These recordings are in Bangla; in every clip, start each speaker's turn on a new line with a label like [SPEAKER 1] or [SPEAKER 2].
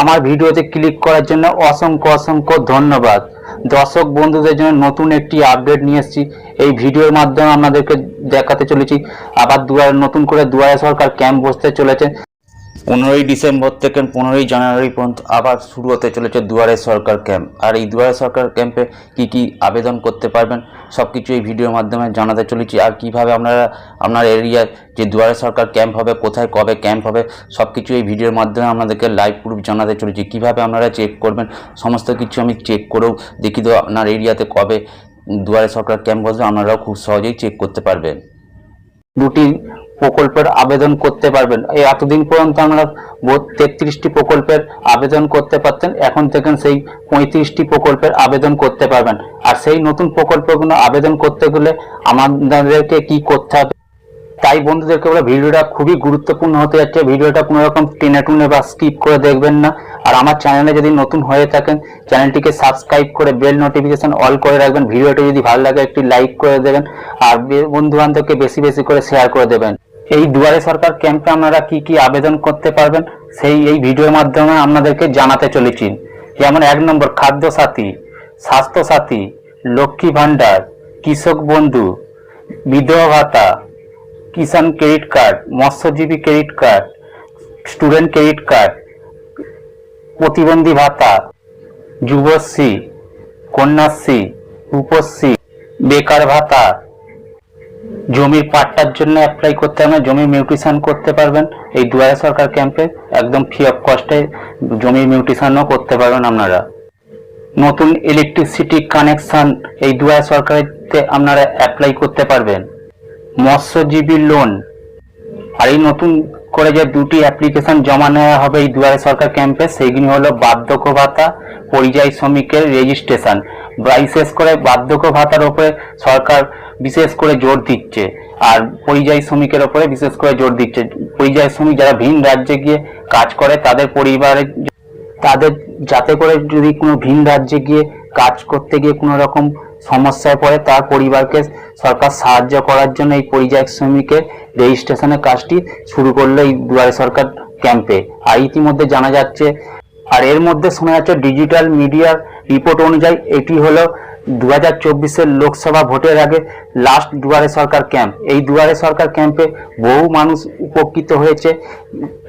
[SPEAKER 1] আমার ভিডিওতে ক্লিক করার জন্য অসংখ্য অসংখ্য ধন্যবাদ। দর্শক বন্ধুদের জন্য নতুন একটি আপডেট নিয়ে এসেছি। এই ভিডিওর মাধ্যমে আপনাদেরকে দেখাতে চলেছি। আবার দুয়ারে নতুন করে দুয়ারে সরকার ক্যাম্প বসতে চলেছে। পনেরোই ডিসেম্বর থেকে পনেরোই জানুয়ারি পর্যন্ত আবার শুরু হতে চলেছে দুয়ারে সরকার ক্যাম্প। আর এই দুয়ারে সরকার ক্যাম্পে কি কি আবেদন করতে পারবেন সব কিছু এই ভিডিওর মাধ্যমে জানাতে চলেছি। আর কীভাবে আপনারা আপনার এরিয়ায় যে দুয়ারে সরকার ক্যাম্প হবে, কোথায় কবে ক্যাম্প হবে সব কিছু এই ভিডিওর মাধ্যমে আপনাদেরকে লাইভ প্রুফ জানাতে চলেছি। কীভাবে আপনারা চেক করবেন, সমস্ত কিছু আমি চেক করেও দেখি তো আপনার এরিয়াতে কবে দুয়ারে সরকার ক্যাম্প বসবে, আপনারাও খুব সহজেই চেক করতে পারবেন। দুটি প্রকল্পের আবেদন করতে পারবেন। এই এতদিন পর্যন্ত আমরা তেত্রিশটি প্রকল্পের আবেদন করতে পারতেন, এখন থেকে সেই পঁয়ত্রিশটি প্রকল্পের আবেদন করতে পারবেন। আর সেই নতুন প্রকল্পগুলো আবেদন করতে গেলে আমাদেরকে কি করতে হবে? তাই বন্ধুদেরকে বলে, ভিডিওটা খুবই গুরুত্বপূর্ণ হতে যাচ্ছে। ভিডিওটা কোনো রকম টেনে টুনে বা স্কিপ করে দেখবেন না। আর আমার চ্যানেলে যদি নতুন হয়ে থাকেন, চ্যানেলটিকে সাবস্ক্রাইব করে বেল নোটিফিকেশন অল করে রাখবেন। ভিডিওটি যদি ভালো লাগে, একটি লাইক করে দেবেন। আর বন্ধু বান্ধবকে বেশি বেশি করে শেয়ার করে দেবেন। এই দুয়ারে সরকার ক্যাম্পে আপনারা কি কি আবেদন করতে পারবেন, সেই এই ভিডিওর মাধ্যমে আপনাদেরকে জানাতে চলেছি। যেমন এক নম্বর খাদ্য সাথী স্বাস্থ্য সাথী লক্ষ্মী ভাণ্ডার, কৃষক বন্ধু, বিধবা ভাতা, কিষাণ ক্রেডিট কার্ড, মৎস্যজীবী credit card, student credit card, প্রতিবন্ধী ভাতা, যুবশ্রী, কন্যাশ্রী, রূপশ্রী, বেকার ভাতা জমির পাট্টার জন্য অ্যাপ্লাই করতে হবে জমির মিউটিশান করতে পারবেন। এই দুয়ারে সরকার ক্যাম্পে একদম ফ্রি অফ কস্টে জমির মিউটিশানও করতে পারবেন আপনারা। নতুন ইলেকট্রিসিটি কানেকশান এই দুয়ারে সরকারিতে আপনারা অ্যাপ্লাই করতে পারবেন। মৎস্যজীবী লোন আর এই নতুন করে যে দুটি অ্যাপ্লিকেশন জমা নেওয়া হবে এই দুয়ারে সরকার ক্যাম্পে সেইগুলি হলো বার্ধক্য ভাতা, পরিযায়ী শ্রমিকের রেজিস্ট্রেশন বিশেষ করে বার্ধক্য ভাতার ওপরে সরকার বিশেষ করে জোর দিচ্ছে আর পরিযায়ী শ্রমিকের ওপরে বিশেষ করে জোর দিচ্ছে। পরিযায়ী শ্রমিক যারা ভিন রাজ্যে গিয়ে কাজ করে, তাদের পরিবারের তাদের যাতে করে যদি কোনো ভিন রাজ্যে গিয়ে কাজ করতে গিয়ে কোনো রকম সমস্যায় পড়ে তার পরিবারকে সরকার সাহায্য করার জন্য এই পরিযায়ী শ্রমিকের রেজিস্ট্রেশনের কাজটি শুরু করল এই দুয়ারে সরকার ক্যাম্পে। আর ইতিমধ্যে জানা যাচ্ছে, আর এর মধ্যে শোনা যাচ্ছে ডিজিটাল মিডিয়ার রিপোর্ট অনুযায়ী এটি হলো দু হাজার চব্বিশের লোকসভা ভোটের আগে লাস্ট দুয়ারে সরকার ক্যাম্প এই দুয়ারে সরকার ক্যাম্পে বহু মানুষ উপকৃত হয়েছে।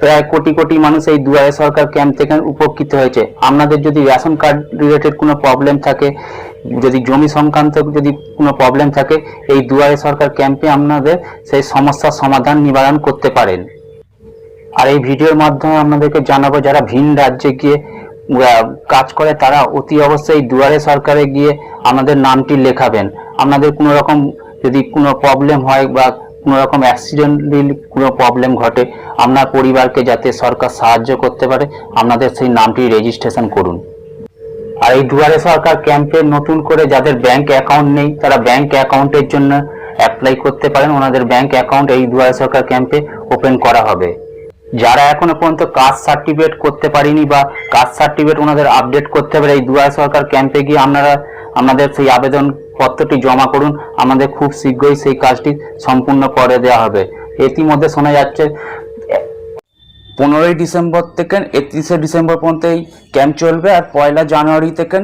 [SPEAKER 1] প্রায় কোটি কোটি মানুষ এই দুয়ারে সরকার ক্যাম্প থেকে উপকৃত হয়েছে। আপনাদের যদি রেশন কার্ড রিলেটেড কোনো প্রবলেম থাকে, যদি জমি সংক্রান্ত যদি কোনো প্রবলেম থাকে, এই দুয়ারে সরকার ক্যাম্পে আপনাদের সেই সমস্যার সমাধান নিবারণ করতে পারেন। আর এই ভিডিওর মাধ্যমে আপনাদেরকে জানাব, যারা ভিন রাজ্যে গিয়ে কাজ করে, তারা অতি অবশ্যই দুয়ারে সরকারে গিয়ে আমাদের নামটি লেখাবেন। আপনাদের কোনো রকম যদি কোনো প্রবলেম হয় বা কোনো রকম অ্যাক্সিডেন্টালি কোনো প্রবলেম ঘটে, আপনার পরিবারকে যাতে সরকার সাহায্য করতে পারে, আপনাদের সেই নামটি রেজিস্ট্রেশন করুন। আর এই দুয়ারে সরকার ক্যাম্পে নতুন করে যাদের ব্যাংক অ্যাকাউন্ট নেই, তারা ব্যাংক অ্যাকাউন্টের জন্য অ্যাপ্লাই করতে পারেন। ওনাদের ব্যাংক অ্যাকাউন্ট এই দুয়ারে সরকার ক্যাম্পে ওপেন করা হবে। যারা এখনও পর্যন্ত কাস্ট সার্টিফিকেট করতে পারেনি বা কাস্ট সার্টিফিকেট ওনাদের আপডেট করতে হবে, এই দুয়ারে সরকার ক্যাম্পে গিয়ে আপনারা, আমাদের সেই আবেদন পত্রটি জমা করুন। আমাদের খুব শীঘ্রই সেই কাজটি সম্পূর্ণ করে দেওয়া হবে। ইতিমধ্যে শোনা যাচ্ছে, পনেরোই ডিসেম্বর থেকে একত্রিশে ডিসেম্বর পর্যন্ত এই ক্যাম্প চলবে আর পয়লা জানুয়ারি থেকে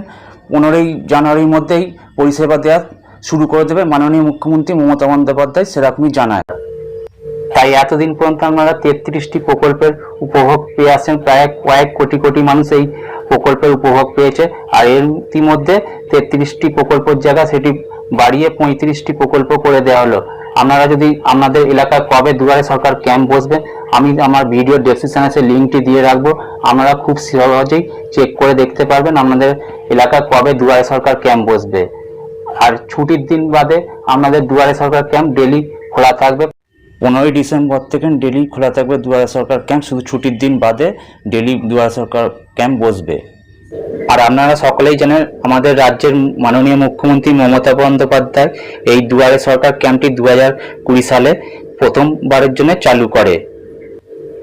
[SPEAKER 1] পনেরোই জানুয়ারির মধ্যেই পরিষেবা দেওয়া শুরু করে দেবে। মাননীয় মুখ্যমন্ত্রী মমতা বন্দ্যোপাধ্যায় সেরকমই জানায়। তাই এতদিন পর্যন্ত আপনারা তেত্রিশটি প্রকল্পের উপভোগ পেয়ে আসছেন। প্রায় কয়েক কোটি কোটি মানুষ এই প্রকল্পের উপভোগ পেয়েছে। আর এর ইতিমধ্যে তেত্রিশটি প্রকল্পের জায়গা সেটি বাড়িয়ে পঁয়ত্রিশটি প্রকল্প করে দেওয়া হলো। আপনারা যদি আপনাদের এলাকায় কবে দুয়ারে সরকার ক্যাম্প বসবে, আমি আমার ভিডিও ডেসক্রিপশনে সেই লিঙ্কটি দিয়ে রাখব। আপনারা খুব সহজেই চেক করে দেখতে পারবেন আপনাদের এলাকায় কবে দুয়ারে সরকার ক্যাম্প বসবে। আর ছুটির দিন বাদে আপনাদের দুয়ারে সরকার ক্যাম্প ডেলি খোলা থাকবে। পনেরোই ডিসেম্বর থেকে ডেলি খোলা থাকবে দুয়ারে সরকার ক্যাম্প, শুধু ছুটির দিন বাদে ডেলি দুয়ারে সরকার ক্যাম্প বসবে। আর আপনারা সকলেই জানেন, আমাদের রাজ্যের মাননীয় মুখ্যমন্ত্রী মমতা বন্দ্যোপাধ্যায় এই দুয়ারে সরকার ক্যাম্পটি দু হাজার কুড়ি সালে প্রথমবারের জন্য চালু করে।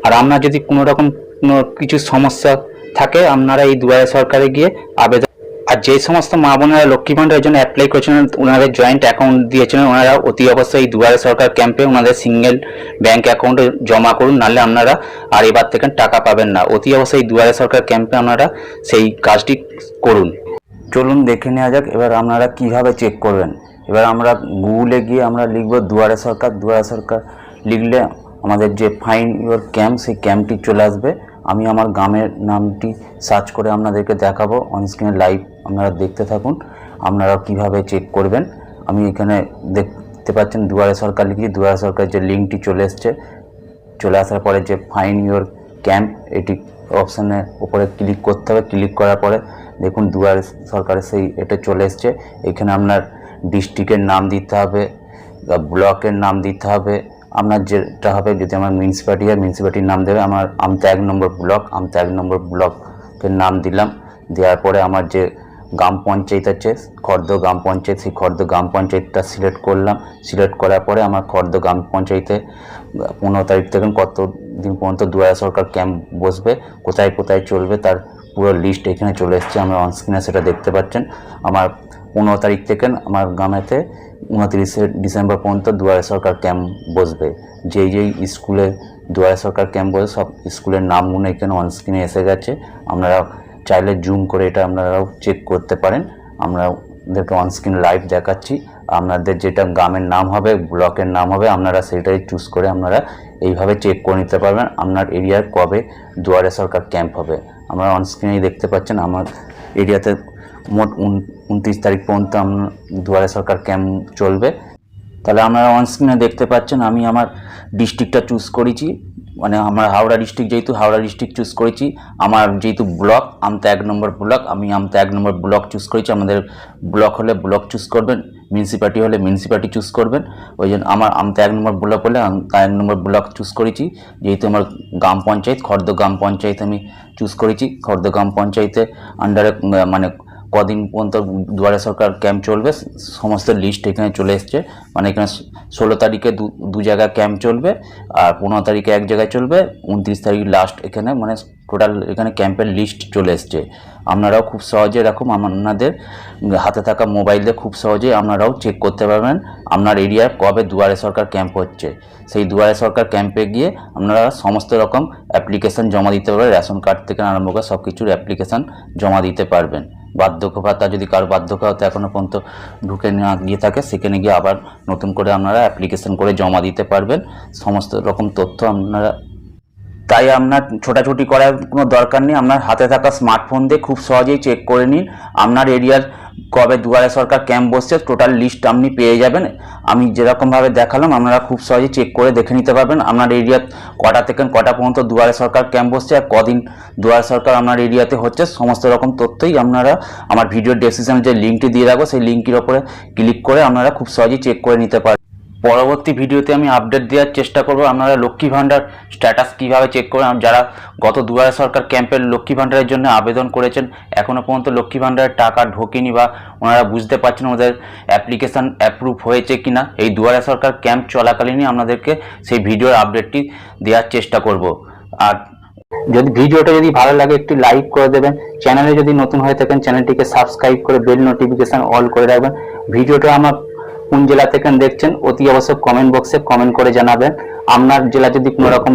[SPEAKER 1] আর আপনার যদি কোনো রকম কোনো কিছু সমস্যা থাকে, আপনারা এই দুয়ারে সরকারে গিয়ে আবেদন আর যে সমস্ত মা বোনেরা লক্ষ্মী ভান্ডারের জন্য অ্যাপ্লাই করেছিলেন, ওনাদের জয়েন্ট অ্যাকাউন্ট দিয়েছিলেন। ওনারা অতি অবশ্যই এই দুয়ারে সরকার ক্যাম্পে ওনাদের সিঙ্গেল ব্যাংক অ্যাকাউন্টে জমা করুন, নাহলে আপনারা আর এবার থেকে টাকা পাবেন না। অতি অবশ্যই এই দুয়ারে সরকার ক্যাম্পে আপনারা সেই কাজটি করুন। চলুন দেখে নেওয়া যাক, এবার আপনারা কীভাবে চেক করবেন। এবার আমরা গুগলে গিয়ে আমরা লিখব দুয়ারে সরকার দুয়ারে সরকার লিখলে আমাদের যে ফাইন ইউর ক্যাম্প সেই ক্যাম্পটি চলে আসবে। আমি আমার গ্রামের নামটি সার্চ করে আপনাদেরকে দেখাবো। অনস্ক্রিনে লাইভ আপনারা দেখতে থাকুন। আপনারা কীভাবে চেক করবেন? আমি এখানে দেখতে পাচ্ছেন দুয়ারে সরকার লিখেছি। দুয়ারে সরকার যে লিঙ্কটি চলে এসছে, চলে আসার পরে যে ফাইন ইউর ক্যাম্প এটি অপশানের উপরে ক্লিক করতে হবে। ক্লিক করার পরে দেখুন দুয়ারে সরকারের সেই এটা চলে এসছে। এখানে আপনার ডিস্ট্রিক্টের নাম দিতে হবে ব্লকের নাম দিতে হবে আপনার যেটা হবে, যদি আমার মিউনিসিপ্যালিটি হয় মিউনিসিপ্যালিটির নাম দেবে, আমার আমতা এক নম্বর ব্লক আমতা এক নম্বর ব্লকের নাম দিলাম। দেওয়ার পরে আমার যে গ্রাম পঞ্চায়েত আছে, খর্দ গ্রাম পঞ্চায়েত, সেই খর্দ গ্রাম পঞ্চায়েতটা সিলেক্ট করলাম। সিলেক্ট করার পরে আমার খর্দ গ্রাম পঞ্চায়েতে, পনেরো তারিখ থেকে কত দিন পর্যন্ত দুয়ারে সরকার ক্যাম্প বসবে, কোথায় কোথায় চলবে, তার পুরো লিস্ট এখানে চলে এসছে, আমরা অনস্ক্রিনে সেটা দেখতে পাচ্ছেন। আমার পনেরো তারিখ থেকে আমার গ্রামেতে উনত্রিশে ডিসেম্বর পর্যন্ত দুয়ারে সরকার ক্যাম্প বসবে। যেই যেই স্কুলে দুয়ারে সরকার ক্যাম্প বসে, সব স্কুলের নামগুলো এখানে অনস্ক্রিনে এসে গেছে। আপনারা চাইলে জুম করে এটা আপনারাও চেক করতে পারেন। আমরা ওদেরকে অনস্ক্রিন লাইভ দেখাচ্ছি। আপনাদের যেটা গ্রামের নাম হবে, ব্লকের নাম হবে, আপনারা সেটাই চুজ করে আপনারা এইভাবে চেক করে নিতে পারবেন আপনার এরিয়ার কবে দুয়ারে সরকার ক্যাম্প হবে। আমরা অনস্ক্রিনেই দেখতে পাচ্ছেন, আমার এরিয়াতে মোট উনত্রিশ তারিখ পর্যন্ত দুয়ারে সরকার ক্যাম্প চলবে। তাহলে আপনারা অনস্ক্রিনে দেখতে পাচ্ছেন, আমি আমার ডিস্ট্রিক্টটা চুজ করেছি। মানে আমার হাওড়া ডিস্ট্রিক্ট যেহেতু, হাওড়া ডিস্ট্রিক্ট চুজ করেছি। আমার যেহেতু ব্লক আমতা এক নম্বর ব্লক আমি আমতা এক নম্বর ব্লক চুজ করেছি। আমাদের ব্লক হলে ব্লক চুজ করবেন মিউনিসিপ্যালিটি হলে মিউনিসিপ্যালিটি চুজ করবেন। ওই জন্য আমার আমতা এক নম্বর ব্লক হলে আমতা এক নম্বর ব্লক চুজ করেছি। যেহেতু আমার গ্রাম পঞ্চায়েত, খর্দ গ্রাম পঞ্চায়েত আমি চুজ করেছি। খর্দ গ্রাম পঞ্চায়েতে আন্ডারে মানে কদিন পর্যন্ত দুয়ারে সরকার ক্যাম্প চলবে, সমস্ত লিস্ট এখানে চলে এসছে। মানে এখানে ষোলো তারিখে দু জায়গায় ক্যাম্প চলবে, আর পনেরো তারিখে এক জায়গায় চলবে, উনত্রিশ তারিখ লাস্ট এখানে মানে টোটাল এখানে ক্যাম্পের লিস্ট চলে এসছে। আপনারাও খুব সহজে এরকম আপনাদের হাতে থাকা মোবাইল খুব সহজেই আপনারাও চেক করতে পারবেন, আপনার এরিয়ায় কবে দুয়ারে সরকার ক্যাম্প হচ্ছে। সেই দুয়ারে সরকার ক্যাম্পে গিয়ে আপনারা সমস্ত রকম অ্যাপ্লিকেশন জমা দিতে পারবেন রেশন কার্ড থেকে আরম্ভ করে সব কিছুর অ্যাপ্লিকেশন জমা দিতে পারবেন। বার্ধক্য ভাতা যদি কারও বার্ধক্য ভাতা এখনও পর্যন্ত ঢুকে না গিয়ে থাকে, সেখানে গিয়ে আবার নতুন করে আপনারা অ্যাপ্লিকেশন করে জমা দিতে পারবেন। সমস্ত রকম তথ্য আপনারা তাই আপনার ছোটাছুটি করার কোনো দরকার নেই। আপনার হাতে থাকা স্মার্টফোন দিয়ে খুব সহজেই চেক করে নিন। আপনার এরিয়ার কবে দুয়ারে সরকার ক্যাম্প বসছে টোটাল লিস্ট আপনি পেয়ে যাবেন। আমি যেরকমভাবে দেখালাম, আপনারা খুব সহজেই চেক করে দেখে নিতে পারবেন আপনার এরিয়া কটা থেকে কটা পর্যন্ত দুয়ারে সরকার ক্যাম্প বসছে আর কদিন দুয়ারে সরকার আপনার এরিয়াতে হচ্ছে। সমস্ত রকম তথ্যই আপনারা আমার ভিডিও ডেসক্রিপশনে যে লিঙ্কটি দিয়ে রাখব, সেই লিঙ্কটির ওপরে ক্লিক করে আপনারা খুব সহজেই চেক করে নিতে পারেন পরবর্তী ভিডিওতে আমি আপডেট দেওয়ার চেষ্টা করব। আপনারা লক্ষ্মী ভাণ্ডার স্ট্যাটাস কীভাবে চেক করবেন? যারা গত দুয়ারে সরকার ক্যাম্পের লক্ষ্মী ভাণ্ডারের জন্য আবেদন করেছেন এখনও পর্যন্ত লক্ষ্মী ভাণ্ডারের টাকা ঢোকেনি বা ওনারা বুঝতে পারছেন ওদের অ্যাপ্লিকেশান অ্যাপ্রুভ হয়েছে কি না এই দুয়ারে সরকার ক্যাম্প চলাকালীনই আপনাদেরকে সেই ভিডিওর আপডেটটি দেওয়ার চেষ্টা করব। আর যদি ভিডিওটা যদি ভালো লাগে, একটু লাইক করে দেবেন। চ্যানেলে যদি নতুন হয়ে থাকেন চ্যানেলটিকে সাবস্ক্রাইব করে বেল নোটিফিকেশন অল করে রাখবেন। ভিডিওটা আমার কোন জেলা থেকে দেখছেন, অতি অবশ্যই কমেন্ট বক্সে কমেন্ট করে জানাবেন। আপনার জেলা যদি কোনো রকম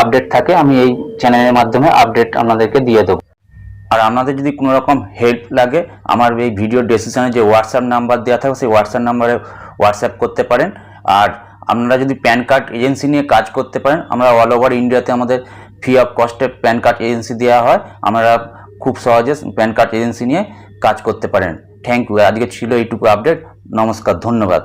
[SPEAKER 1] আপডেট থাকে, আমি এই চ্যানেলের মাধ্যমে আপডেট আপনাদেরকে দিয়ে দেবো। আর আপনাদের যদি কোনো রকম হেল্প লাগে, আমার এই ভিডিও ডেসক্রিপশনে যে হোয়াটসঅ্যাপ নাম্বার দেওয়া থাকে, সেই হোয়াটসঅ্যাপ নাম্বারে হোয়াটসঅ্যাপ করতে পারেন। আর আপনারা যদি প্যান কার্ড এজেন্সি নিয়ে কাজ করতে পারেন, আমরা অল ওভার ইন্ডিয়াতে আমাদের ফ্রি অফ কস্টে প্যান কার্ড এজেন্সি দেওয়া হয়। আমরা খুব সহজে প্যান কার্ড এজেন্সি নিয়ে কাজ করতে পারেন। থ্যাংক ইউ আজকে ছিল এইটুকু আপডেট নমস্কার ধন্যবাদ।